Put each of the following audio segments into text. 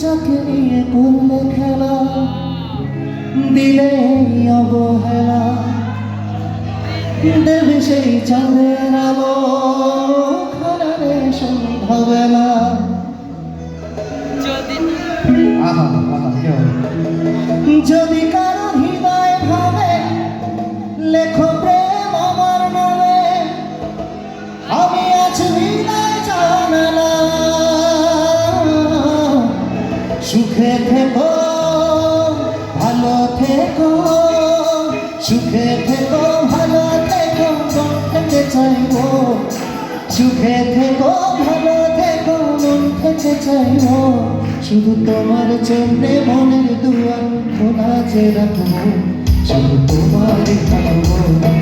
যাকে নিয়ে করলে খেলা দিলে অবহেলা। দেবে সেই চাঁদের আলো সন্ধ্যাবেলা। আহা আহা যদি সুখে থেকো, ভালো থেকো, মন থেকে চাইব। সুখে থেকো, ভালো থেকো, মন থেকে চাইব। শুধু তোমার জন্য মনের দুয়ার খোলা যে রাখব, শুধু তোমার থাকব।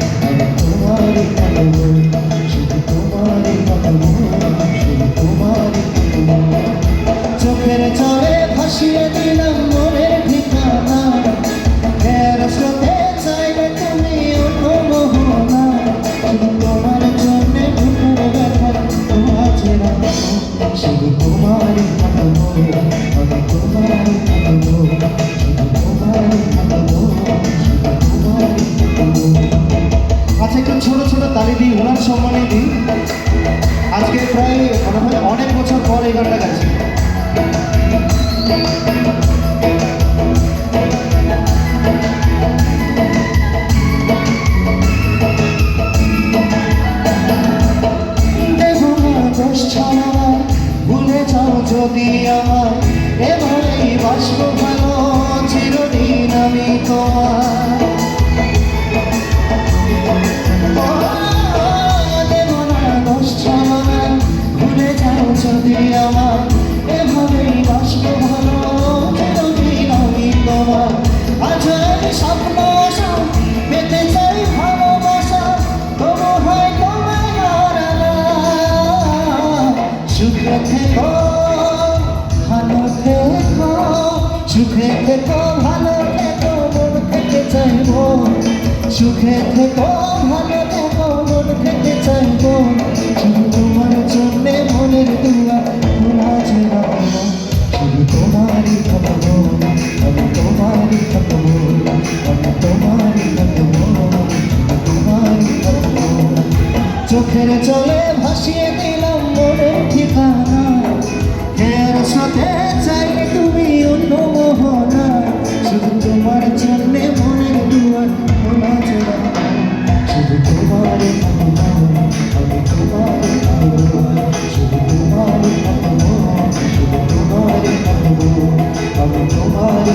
যদি আমার এবারেই বাসবো ভালো চিরদিন আমি তোমার। ভুলে যাও যদি আমার এভাবেই বাসবো ভালো চিরদিন আমি তোমার। আজ স্বপ্ন আশা পেতে চাই ভালোবাসা, তবু হয় তোমায় সুখে থেকো। ভালো সুখে থেকো, ভালো থেকো, মন থেকে চাইব শুধু তোমার জন্যে মনের দুয়া খোলা শুধু তোমারই থাকব আমি তোমারই থাকব আমি তোমারই থাকব তোমারই চোখের চলে ভাসিয়ে দিলাম মনের ঠিকানা। সাথে I'm a nobody,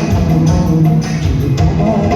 I'm.